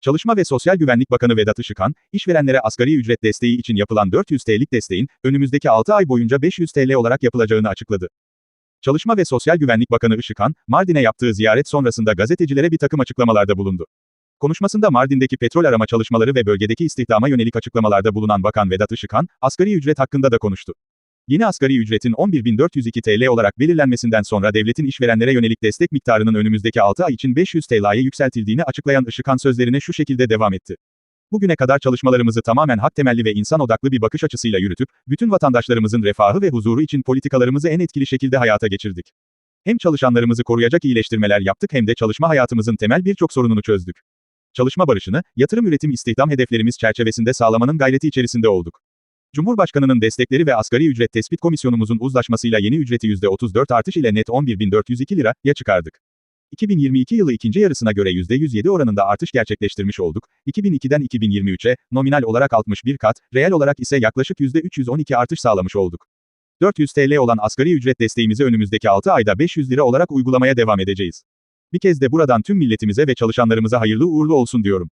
Çalışma ve Sosyal Güvenlik Bakanı Vedat Işıkhan, işverenlere asgari ücret desteği için yapılan 400 TL'lik desteğin, önümüzdeki 6 ay boyunca 500 TL olarak yapılacağını açıkladı. Çalışma ve Sosyal Güvenlik Bakanı Işıkhan, Mardin'e yaptığı ziyaret sonrasında gazetecilere bir takım açıklamalarda bulundu. Konuşmasında Mardin'deki petrol arama çalışmaları ve bölgedeki istihdama yönelik açıklamalarda bulunan Bakan Vedat Işıkhan, asgari ücret hakkında da konuştu. Yeni asgari ücretin 11.402 TL olarak belirlenmesinden sonra devletin işverenlere yönelik destek miktarının önümüzdeki 6 ay için 500 TL'ye yükseltildiğini açıklayan Işıkhan sözlerine şu şekilde devam etti. Bugüne kadar çalışmalarımızı tamamen hak temelli ve insan odaklı bir bakış açısıyla yürütüp, bütün vatandaşlarımızın refahı ve huzuru için politikalarımızı en etkili şekilde hayata geçirdik. Hem çalışanlarımızı koruyacak iyileştirmeler yaptık hem de çalışma hayatımızın temel birçok sorununu çözdük. Çalışma barışını, yatırım üretim istihdam hedeflerimiz çerçevesinde sağlamanın gayreti içerisinde olduk. Cumhurbaşkanının destekleri ve asgari ücret tespit komisyonumuzun uzlaşmasıyla yeni ücreti %34 artış ile net 11.402 liraya çıkardık. 2022 yılı ikinci yarısına göre %107 oranında artış gerçekleştirmiş olduk. 2002'den 2023'e, nominal olarak 61 kat, reel olarak ise yaklaşık %312 artış sağlamış olduk. 400 TL olan asgari ücret desteğimizi önümüzdeki 6 ayda 500 lira olarak uygulamaya devam edeceğiz. Bir kez de buradan tüm milletimize ve çalışanlarımıza hayırlı uğurlu olsun diyorum.